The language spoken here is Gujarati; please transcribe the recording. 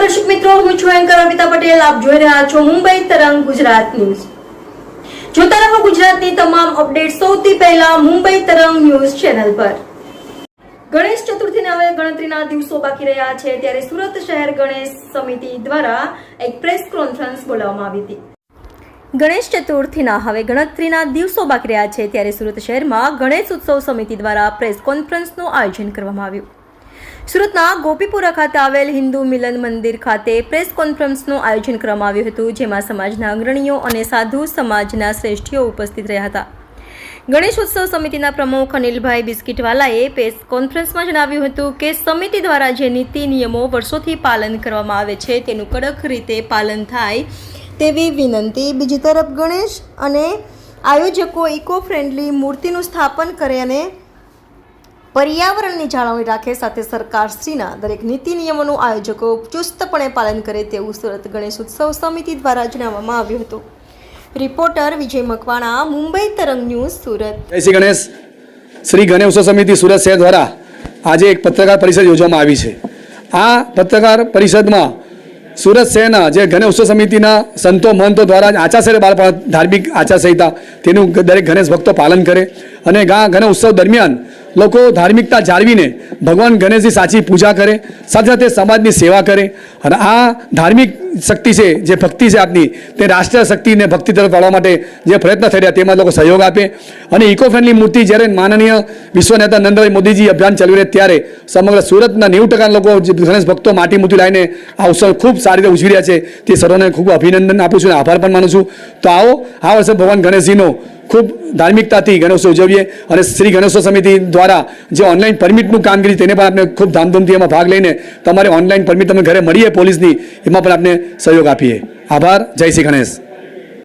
દર્શક મિત્રો, હું છું એન્કર અમિતા પટેલ. આપ જોઈ રહ્યા છો મુંબઈ તરંગ ગુજરાત ન્યૂઝ. જોતા રહો ગુજરાતની તમામ અપડેટ સૌથી પહેલા મુંબઈ તરંગ ન્યૂઝ ચેનલ પર. ગણેશ ચતુર્થીને હવે ગણતરીના દિવસો બાકી રહ્યા છે, ત્યારે સુરત શહેર ગણેશ સમિતિ દ્વારા એક પ્રેસ કોન્ફરન્સ બોલાવવામાં આવી હતી. ગણેશ ચતુર્થીના હવે ગણતરીના દિવસો બાકી રહ્યા છે ત્યારે સુરત શહેરમાં ગણેશ ઉત્સવ સમિતિ દ્વારા પ્રેસ કોન્ફરન્સનું આયોજન કરવામાં આવ્યું. સુરતના ગોપીપુરા ખાતે આવેલ હિન્દુ મિલન મંદિર ખાતે પ્રેસ કોન્ફરન્સનું આયોજન કરવામાં આવ્યું હતું, જેમાં સમાજના અગ્રણીઓ અને સાધુ સમાજના શ્રેષ્ઠીઓ ઉપસ્થિત રહ્યા હતા. ગણેશ ઉત્સવ સમિતિના પ્રમુખ અનિલભાઈ બિસ્કીટવાલાએ પ્રેસ કોન્ફરન્સમાં જણાવ્યું હતું કે સમિતિ દ્વારા જે નીતિ નિયમો વર્ષોથી પાલન કરવામાં આવે છે તેનું કડક રીતે પાલન થાય તેવી વિનંતી બીજી તરફ ગણેશ અને આયોજકો ઇકો ફ્રેન્ડલી મૂર્તિનું સ્થાપન કરે અને પર્યાવરણની જાળવણી રાખે સાથે સરકારશ્રીના દરેક નીતિ નિયમોનું આયોજકો ચુસ્તપણે પાલન કરે તેવું સુરત ગણેશ ઉત્સવ સમિતિ દ્વારા જણાવવામાં આવ્યું હતું. રિપોર્ટર વિજય મકવાણા, મુંબઈ તરંગ ન્યૂઝ, સુરત. શ્રી ગણેશ. શ્રી ગણેશ ઉત્સવ સમિતિ સુરત શહેર દ્વારા આજે એક પત્રકાર પરિષદ યોજવામાં આવી છે. આ પત્રકાર પરિષદમાં સુરત શહેરના જે ગણેશ ઉત્સવ સમિતિના સંતો, મહંતો દ્વારા આચાર્ય બાળપણ ધાર્મિક આચારસંહિતા તેનું દરેક ગણેશ ભક્તો પાલન કરે. અને ગા, ગણેશ ઉત્સવ દરમિયાન લોકો ધાર્મિકતા જાળવીને ભગવાન ગણેશની સાચી પૂજા કરે, સાથે સાથે સમાજની સેવા કરે. અને આ ધાર્મિક શક્તિ છે, જે ભક્તિ છે આપની, તે રાષ્ટ્રીય શક્તિને ભક્તિ તરફ વાળવા માટે જે પ્રયત્ન થઈ રહ્યા, તેમાં લોકો સહયોગ આપે. અને ઇકો ફ્રેન્ડલી મૂર્તિ જ્યારે માનનીય વિશ્વ નેતા નરેન્દ્રભાઈ મોદીજી અભિયાન ચાલી રહ્યા ત્યારે સમગ્ર સુરતના નેવું ટકા લોકો ગણેશ ભક્તો માટી મૂર્તિ લાવીને આ ઉત્સવ ખૂબ સારી રીતે ઉજવી રહ્યા છે. તે સર્વને ખૂબ અભિનંદન આપું છું અને આભાર પણ માનું છું. તો આવો, આ વર્ષે ભગવાન ગણેશજીનો ખૂબ ધાર્મિકતાથી ગણેશોત્સવ ઉજવીએ અને શ્રી ગણેશોત્સવ સમિતિ દ્વારા જે ઓનલાઈન પરમિટનું કામગીરી તેને પણ આપણે ખૂબ ધામધૂમથી એમાં ભાગ લઈને તમારે ઓનલાઈન પરમિટ તમે ઘરે મળીએ પોલીસની, એમાં પણ આપણે સહયોગ આપીએ. આભાર. જય શ્રી ગણેશ.